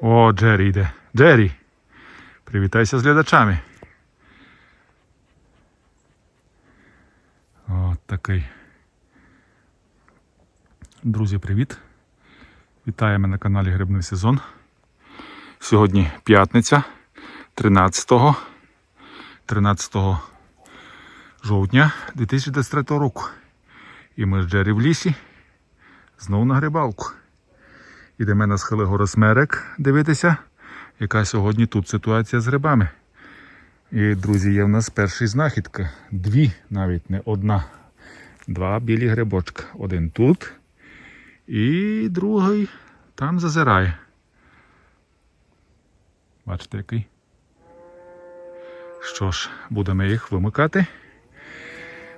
О, Джері йде. Джері. Привітайся з глядачами. От такий. Друзі, привіт. Вітаємо на каналі Грибний сезон. Сьогодні п'ятниця 13 13 жовтня 2023 року. І ми з Джері в лісі. Знову на грибалку. Ідемо на схили гори Смерек дивитися, яка сьогодні тут ситуація з грибами. І, друзі, є в нас перший знахідка. Дві, навіть не одна. Два білі грибочка. Один тут. І другий там зазирає. Бачите, який? Що ж, будемо їх вимикати.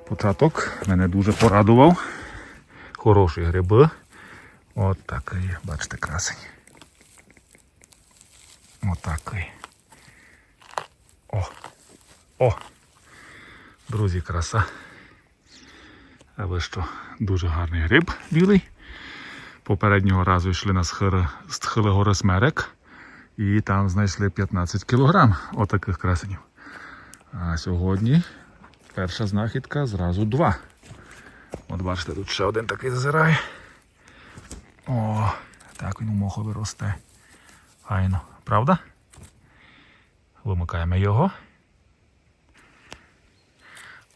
Початок мене дуже порадував. Хороші гриби. От такий, бачите, красень. От такий. О! О! Друзі, краса. А ви що? Дуже гарний гриб білий. Попереднього разу йшли на схили гори Смерек. І там знайшли 15 кілограм отаких красенів. А сьогодні перша знахідка зразу два. От бачите, тут ще один такий зазирає. О, так він у мохові росте. Файно, правда? Вимикаємо його.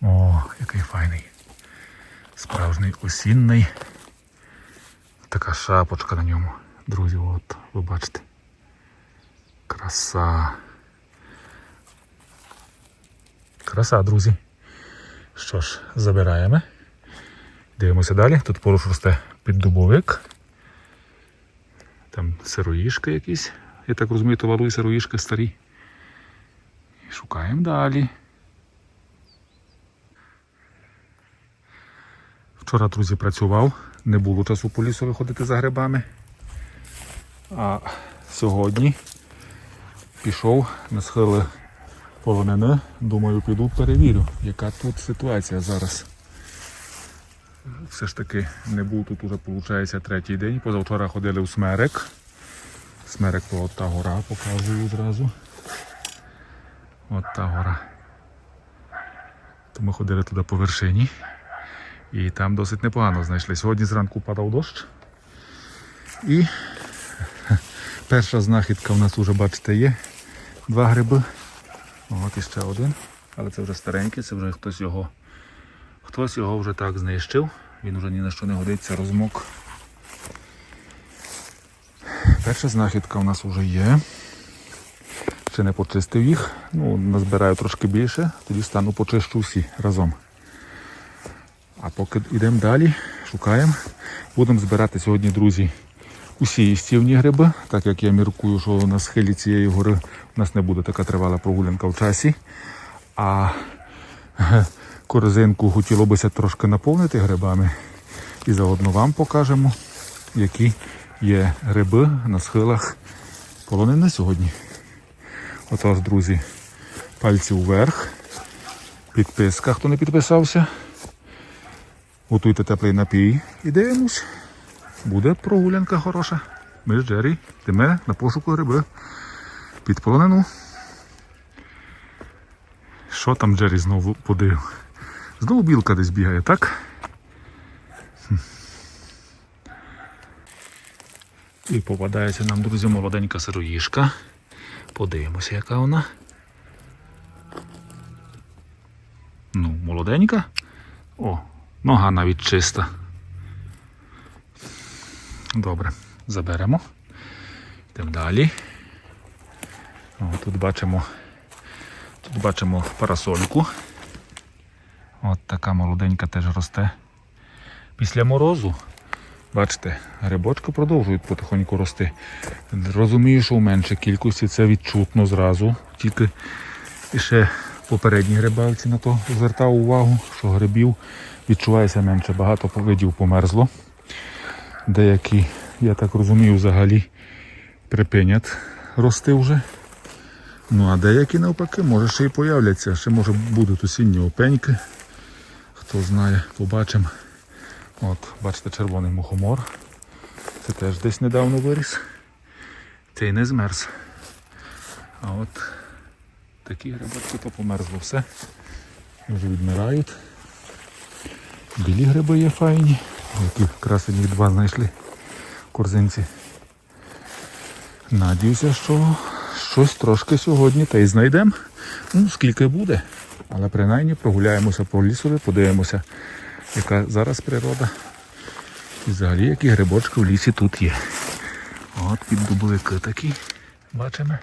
О, який файний. Справжній осінний. Така шапочка на ньому. Друзі, от ви бачите. Краса. Краса, друзі. Що ж, забираємо. Дивимося далі. Тут поруч росте піддубовик. Там сироїшки якісь. Я так розумію, товару сироїшки старі. Шукаємо далі. Вчора, друзі, працював, не було часу по лісу виходити за грибами. А сьогодні пішов на схили полонини. Думаю, піду перевірю, яка тут ситуація зараз. Все ж таки не був тут уже, виходить, третій день. Позавчора ходили у Смерек. Смерек то от та гора, показую зразу. От та гора. То ми ходили туди по вершині. І там досить непогано знайшли. Сьогодні зранку падав дощ. І перша знахідка в нас вже, бачите, є. Два гриби. От іще один. Але це вже старенький, це вже хтось його хтось його вже так знищив. Він вже ні на що не годиться, розмок. Перша знахідка у нас вже є. Ще не почистив їх. Ну, назбираю трошки більше, тоді стану почищу всі разом. А поки йдемо далі, шукаємо. Будемо збирати сьогодні, друзі, усі їстівні гриби, так як я міркую, що на схилі цієї гори у нас не буде така тривала прогулянка в часі. А корзинку хотілося б трошки наповнити грибами. І заодно вам покажемо, які є гриби на схилах полонини сьогодні. Отож, друзі, пальці вверх. Підписка, хто не підписався. Готуйте теплий напій і дивимось. Буде прогулянка хороша. Ми з Джері йдемо на пошуку гриби під полонину. Що там Джері знову подив? Знову білка десь бігає, так? І попадається нам, друзі, молоденька сироїшка. Подивимося, яка вона. Ну, молоденька. О, нога навіть чиста. Добре, заберемо. Йдемо далі. О, тут бачимо, тут бачимо парасольку. От така молоденька теж росте. Після морозу, бачите, грибочки продовжують потихоньку рости. Розумію, що в меншій кількості це відчутно зразу. Тільки ще попередні грибалці на то звертав увагу, що грибів відчувається менше. Багато видів померзло. Деякі, я так розумію, взагалі припинять рости вже. Ну а деякі навпаки, може ще й появляться, ще може будуть осінні опеньки. Хто знає, побачимо. От, бачите, червоний мухомор. Це теж десь недавно виріс. Цей не змерз. А от такі грибочки то померзло все. Вже відмирають. Білі гриби є файні, які красені два знайшли корзинці. Надіюся, що щось трошки сьогодні та й знайдемо. Ну, скільки буде. Але принаймні прогуляємося по лісові, подивимося, яка зараз природа. І взагалі які грибочки в лісі тут є. От під дублики такі. Бачимо.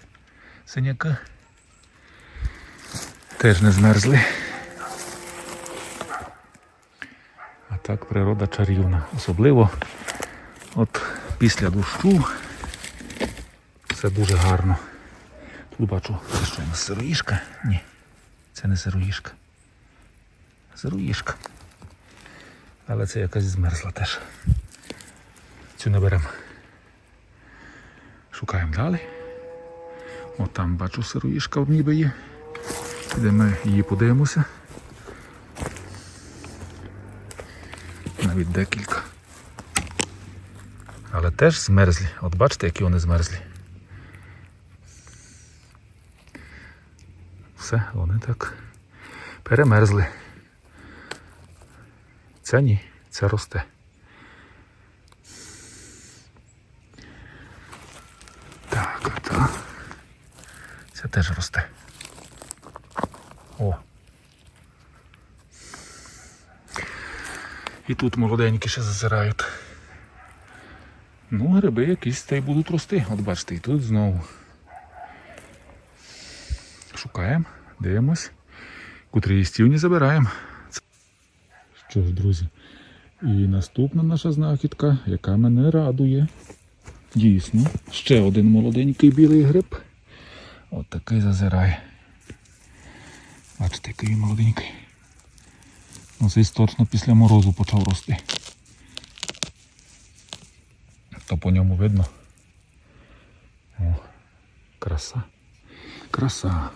Синяки. Теж не змерзли. А так природа чарівна. Особливо от після дощу. Це дуже гарно. Тут бачу, що у нас сироїшка? Ні. Це не сироїшка. Сироїшка. Але це якась змерзла теж. Цю не беремо. Шукаємо далі. От там бачу сироїшка ніби є. Підемо її подивимося. Навіть декілька. Але теж змерзлі. От бачите, які вони змерзлі. Все, вони так перемерзли. Це ні, це росте. Так, а. Це теж росте. О. І тут молоденькі ще зазирають. Ну, гриби якісь та й будуть рости. От бачите, і тут знову. Шукаємо, дивимось. Котрі їстівні забираємо. Що ж, друзі, і наступна наша знахідка, яка мене радує. Дійсно, ще один молоденький білий гриб. От такий зазирає. Бачите, який молоденький. Ну, цей точно після морозу почав рости. То по ньому видно. О, краса. Краса.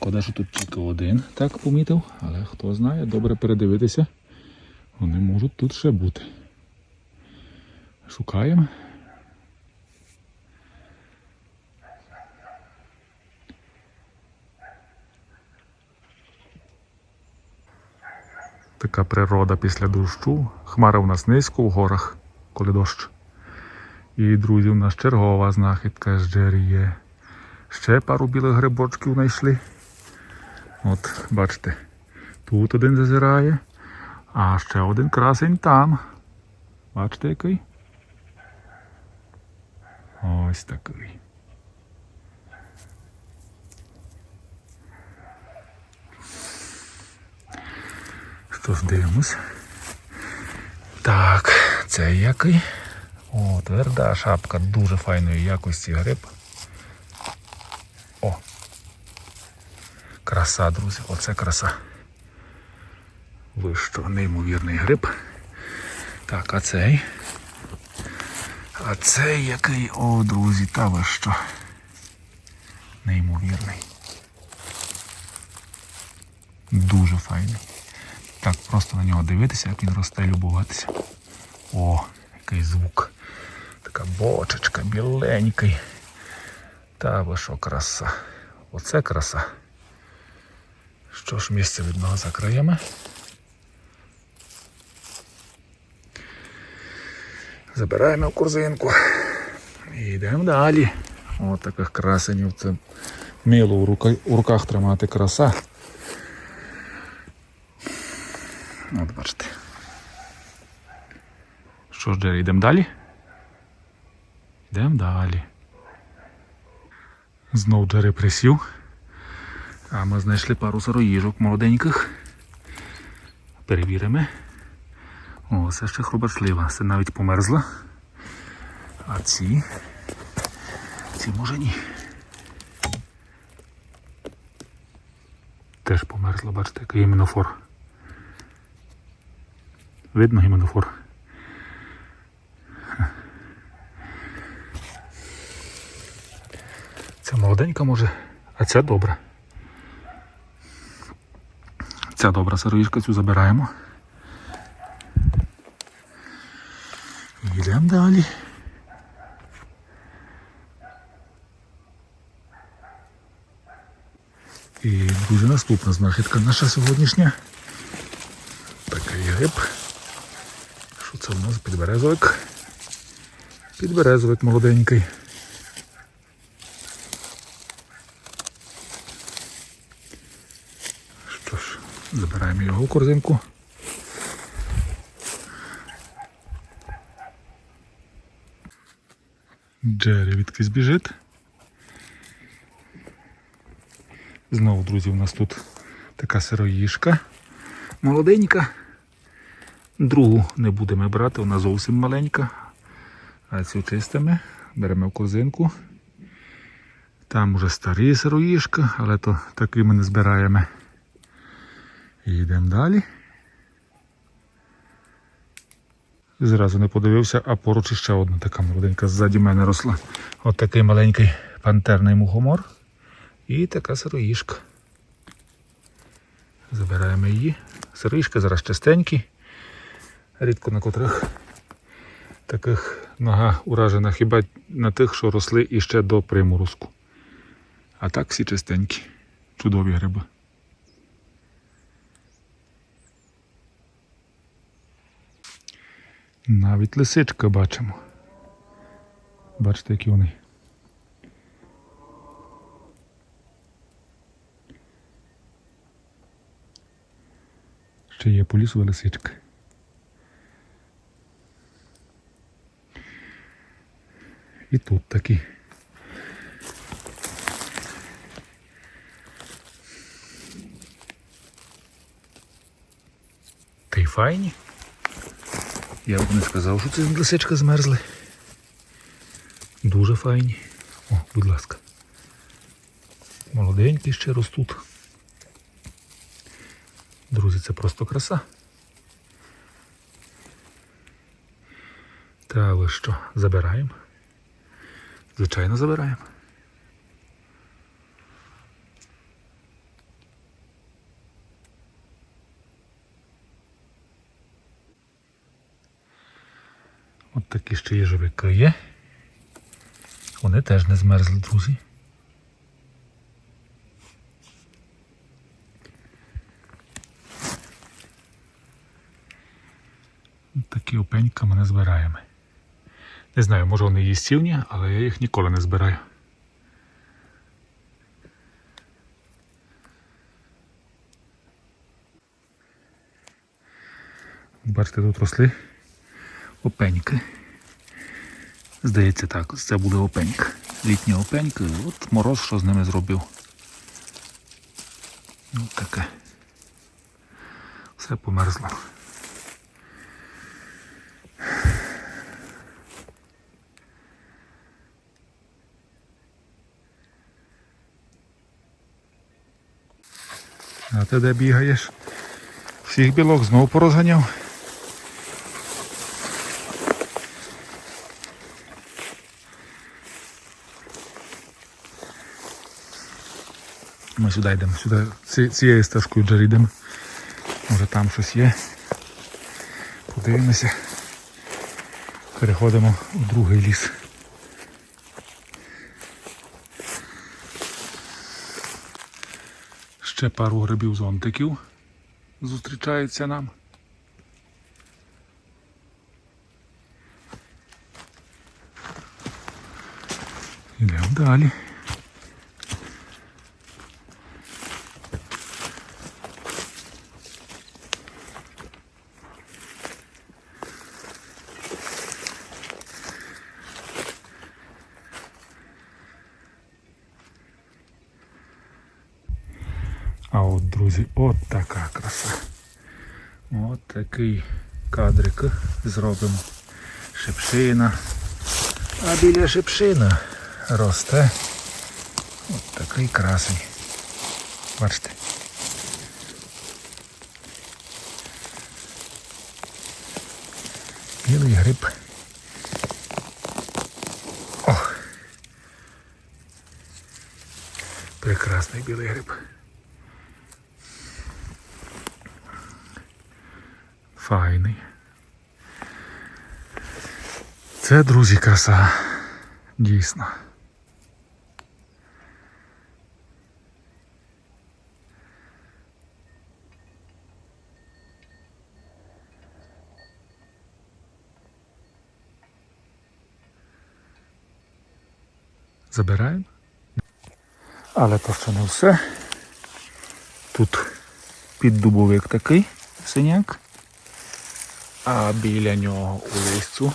Шкода, що тут тільки один так помітив, але хто знає, добре передивитися. Вони можуть тут ще бути. Шукаємо. Така природа після дощу. Хмара в нас низько в горах, коли дощ. І, друзі, у нас чергова знахідка з джері є. Ще пару білих грибочків знайшли. От, бачите, тут один зазирає, а ще один красень там. Бачите який? Ось такий. Що ж дивимось? Так, це який? О, тверда шапка дуже файної якості гриб. О! Краса, друзі, оце краса. Ви що, неймовірний гриб. Так, а цей? А цей який, о, друзі, та ви що? Неймовірний. Дуже файний. Так, просто на нього дивитися, як він росте, любуватися. О, який звук. Така бочечка, біленький. Та ви що краса. Оце краса. Що ж місце від нього закриємо. Забираємо в корзинку. І йдемо далі. Ось таких красенів. Це мило у, рука, у руках тримати краса. От бачите. Що ж, Джері, йдемо далі? Йдемо далі. Знов Джері присів. А ми знайшли пару сироїжок молоденьких. Перевіримо. О, це ще хробачлива. Це навіть померзла. А ці. Ці може ні. Теж померзла, бачите, який гіменофор. Видно гіменофор. Ця молоденька може, а ця добра. Ця добра сироїшка, цю забираємо. Йдемо далі. І, дуже наступна знахідка наша сьогоднішня. Такий гриб. Що це у нас? Підберезовик? Підберезовик молоденький. Забираємо його корзинку. Джері відкись біжить. Знову, друзі, у нас тут така сироїшка. Молоденька. Другу не будемо брати, вона зовсім маленька. А цю чистимо, беремо в корзинку. Там уже старі сироїшка, але то таки ми не збираємо. І йдемо далі. Зразу не подивився, а поруч іще одна така молоденька ззаді мене росла. От такий маленький пантерний мухомор. І така сироїшка. Забираємо її. Сироїшки зараз чистенькі. Рідко на котрих таких нога уражена, хіба на тих, що росли іще до приморозку. А так всі чистенькі. Чудові гриби. Навіть лисичка бачимо. Бачите, які вони. Ще є по лісу лисичка. І тут такі. Та й файні. Я б не сказав, що це лисичка змерзли. Дуже файні. О, будь ласка. Молоденькі ще ростуть. Друзі, це просто краса. Та ви що, забираємо? Звичайно, забираємо. От такі ще їжовики є. Вони теж не змерзли, друзі. Такі опенька ми не збираємо. Не знаю, може вони їстівні, але я їх ніколи не збираю. Бачите, тут росли опеньки. Здається так, це буде опенька. Літні опеньки, от мороз що з ними зробив. Ось таке. Все померзло. А ти де бігаєш? Всіх білок знову порозганяв. Ми сюди йдемо, сюди ці- цією стежкою вже йдемо. Може там щось є. Подивимося. Переходимо у другий ліс. Ще пару грибів зонтиків зустрічається нам. Йдемо далі. А от, друзі, от така краса. От такий кадрик зробимо. Шипшина. А біля шипшина росте от такий красень. Бачите. Білий гриб. Ох. Прекрасний білий гриб. Це, друзі, краса. Дійсно. Забираємо. Але то ще не все. Тут піддубовик такий синяк, а біля нього у листю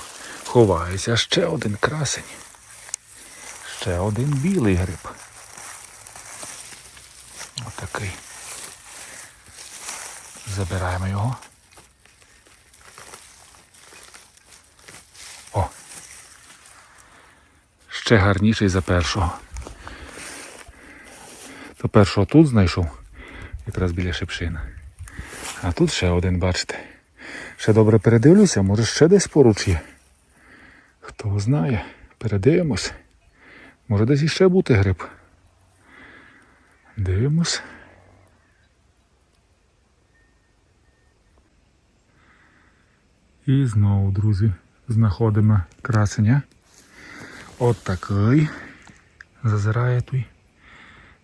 ховається ще один красень. Ще один білий гриб. Отакий. Забираємо його. О. Ще гарніший за першого. То першого тут знайшов, якраз біля шипшина. А тут ще один, бачите. Ще добре передивлюся, може ще десь поруч є. Хто знає, передивимось. Може десь іще бути гриб. Дивимось. І знову, друзі, знаходимо красення. От такий. Зазирає той.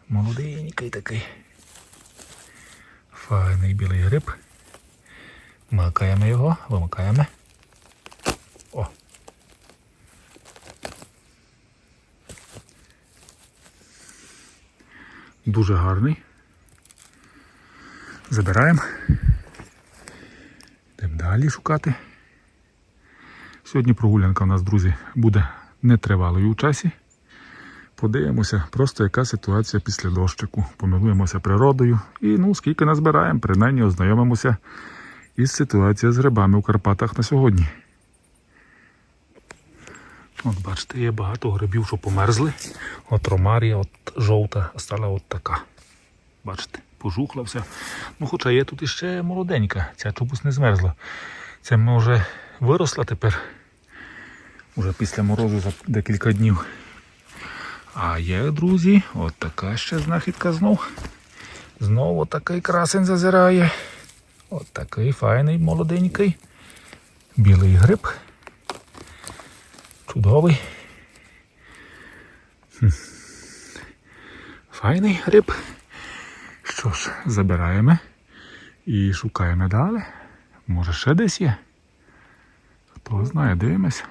Молоденький такий. Файний білий гриб. Макаємо його, вимикаємо. Дуже гарний. Забираємо. Йдемо далі шукати. Сьогодні прогулянка у нас, друзі, буде нетривалою у часі. Подивимося, просто яка ситуація після дощику. Помилуємося природою і ну, скільки назбираємо, принаймні ознайомимося із ситуацією з грибами у Карпатах на сьогодні. От бачите, є багато грибів, що померзли. От ромарія, от жовта, стала от така. Бачите, пожухла все. Ну, хоча є тут іще молоденька, ця чомусь не змерзла. Це може виросла тепер. Уже після морозу за декілька днів. А є, друзі, от така ще знахідка знов. Знову такий красень зазирає. От такий файний молоденький. Білий гриб. Чудовий. Хм. Файний гриб. Що ж, забираємо і шукаємо далі. Може ще десь є. Хто знає, дивимося.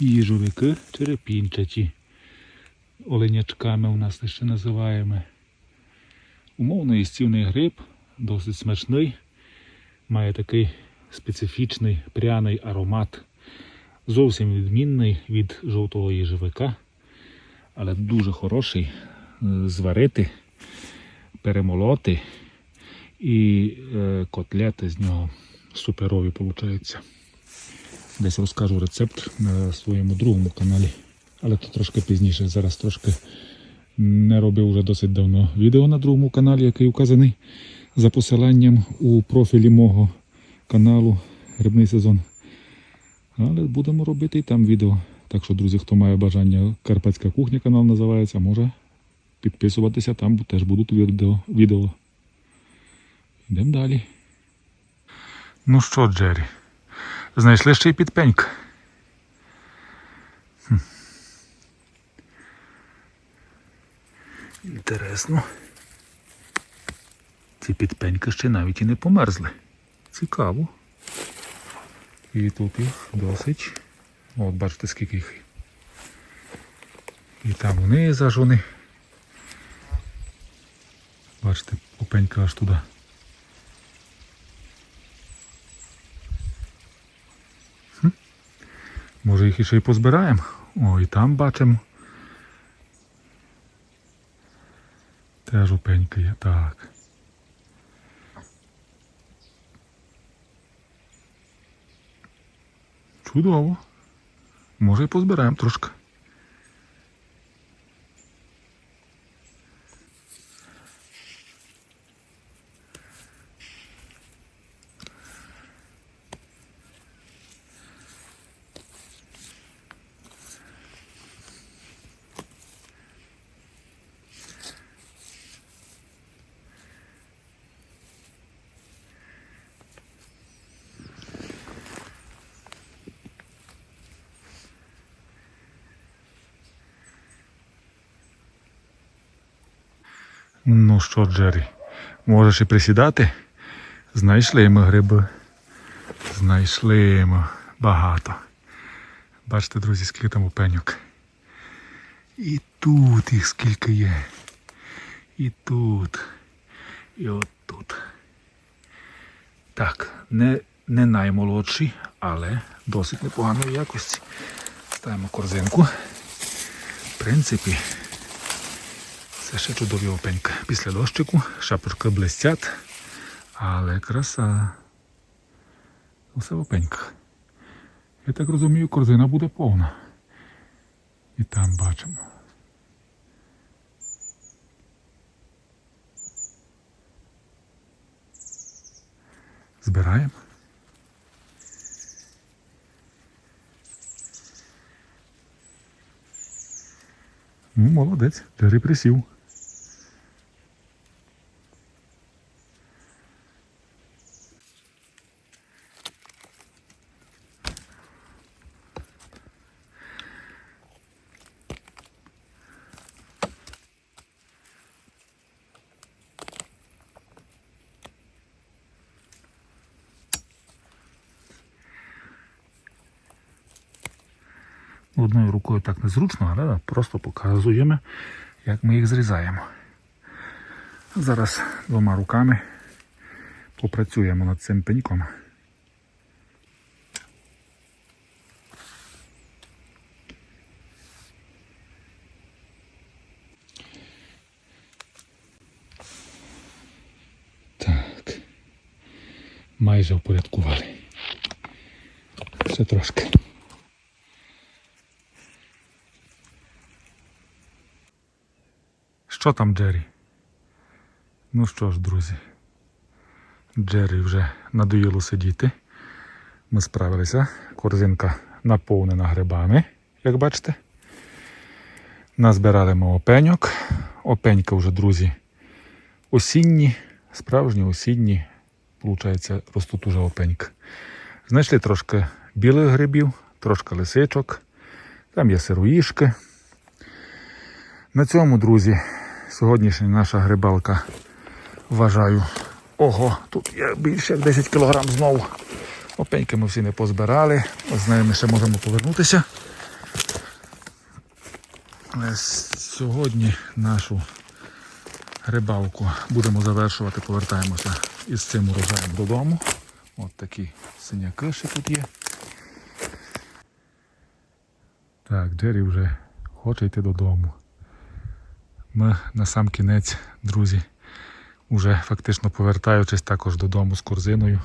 Їжовики черепінчаті. Оленячками у нас ще називаємо. Умовно їстівний гриб, досить смачний, має такий специфічний пряний аромат, зовсім відмінний від жовтого їжовика, але дуже хороший е, зварити, перемолоти і е, котлети з нього суперові виходять. Десь розкажу рецепт на своєму другому каналі, але то трошки пізніше. Зараз трошки не робив вже досить давно відео на другому каналі, який указаний за посиланням у профілі мого каналу Грибний сезон. Але будемо робити і там відео. Так що, друзі, хто має бажання, Карпатська кухня канал називається, може підписуватися, там теж будуть відео. Йдемо далі. Ну що, Джері? Знайшли ще й підпенька. Хм. Інтересно. Ці підпеньки ще навіть і не померзли. Цікаво. І тут їх досить. От бачите, скільки їх. І там вони аж вони. Бачите, попенька аж туди. Може їх іще й позбираємо? О, і там бачимо. Теж опенька є. Так. Чудово. Може і позбираємо трошки. Ну що, Джері, можеш і присідати? Знайшли ми гриби. Знайшли ми багато. Бачите, друзі, скільки там опеньок. І тут їх скільки є. І тут. І от тут. Так, не, не наймолодший, але досить непоганої якості. Ставимо корзинку. В принципі, ще чудові опенька. Після дощику шапочки блистять, але краса. Усе в опеньках. Я так розумію, корзина буде повна. І там бачимо. Збираємо. Ну, молодець, Джері присів. Одною рукою так незручно, але просто показуємо, як ми їх зрізаємо. Зараз двома руками попрацюємо над цим пеньком. Так. Майже впорядкували. Ще трошки. Що там, Джері? Ну що ж, друзі, Джері вже надоїло сидіти. Ми справилися. Корзинка наповнена грибами, як бачите. Назбирали ми опеньок. Опенька вже, друзі, осінні, справжні осінні, виходить, ростуть уже опенька. Знайшли трошки білих грибів, трошки лисичок, там є сироїшки. На цьому, друзі, сьогоднішня наша грибалка вважаю. Ого, тут є більше як 10 кг знову. Опеньки ми всі не позбирали. З нею ми ще можемо повернутися. Але сьогодні нашу грибалку будемо завершувати, повертаємося із цим урожаєм додому. От такі синяки ще тут є. Так, Джері вже хоче йти додому. Ми на сам кінець, друзі, уже фактично повертаючись також додому з корзиною,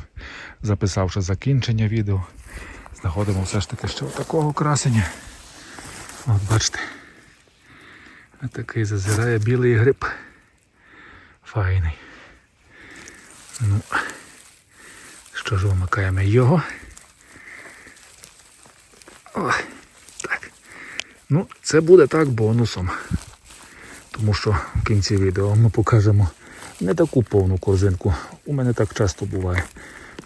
записавши закінчення відео, знаходимо все ж таки ще такого красення. От бачите, такий зазирає білий гриб. Файний. Ну, що ж вимикаємо його. О, так. Ну, це буде так бонусом. Тому що в кінці відео ми покажемо не таку повну корзинку. У мене так часто буває.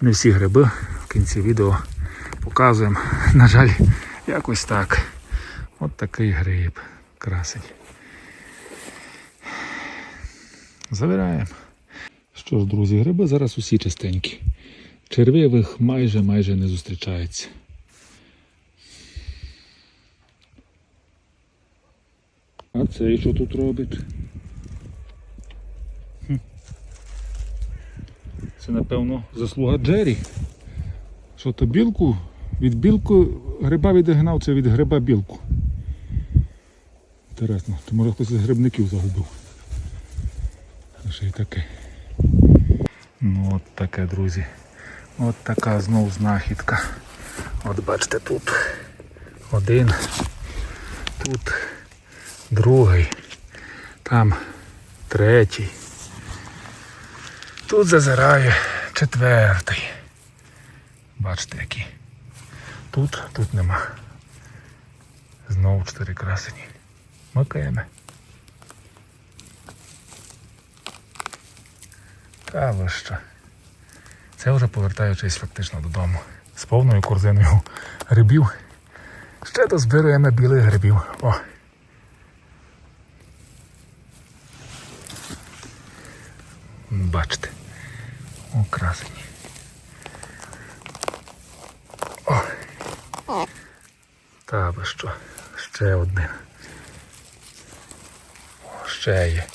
Не всі гриби в кінці відео показуємо. На жаль, якось так. От такий гриб. Красень. Забираємо. Що ж, друзі, гриби зараз усі чистенькі. Червивих майже майже не зустрічається. А цей що тут робить? Це, напевно, заслуга Джері. Що то білку? Від білку гриба відігнав, це від гриба білку. Інтересно, то може хтось із грибників загубив. Ще й таке. Ну от таке, друзі. От така знов знахідка. От бачите, тут один, тут другий, там третій. Тут зазирає четвертий. Бачите, які. Тут, тут нема. Знову чотири красені. Макаємо. Та ви що? Це вже повертаючись фактично додому. З повною корзиною грибів. Ще дозбираємо білих грибів. О! Бачите. О, красені. О. Та ви що? Ще один. О, ще є.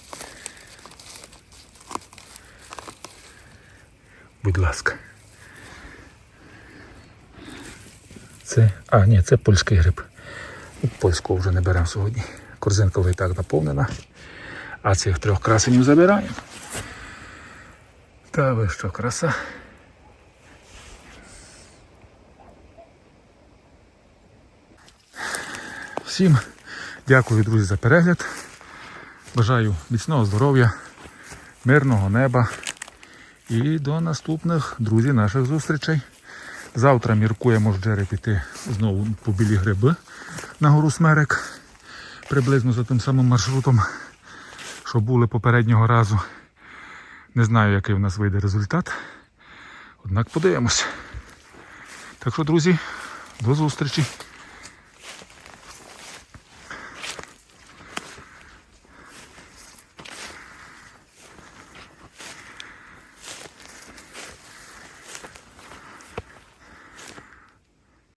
Будь ласка. Це. А, ні, це польський гриб. Польського вже не беремо сьогодні. Корзинка вже і так наповнена. А цих трьох красенів забираємо. Та ви що, краса. Всім дякую, друзі, за перегляд. Бажаю міцного здоров'я, мирного неба і до наступних, друзі, наших зустрічей. Завтра міркуємо з Джері піти знову по білі гриби на гору Смерек. Приблизно за тим самим маршрутом, що були попереднього разу. Не знаю, який в нас вийде результат. Однак подивимось. Так що, друзі, до зустрічі.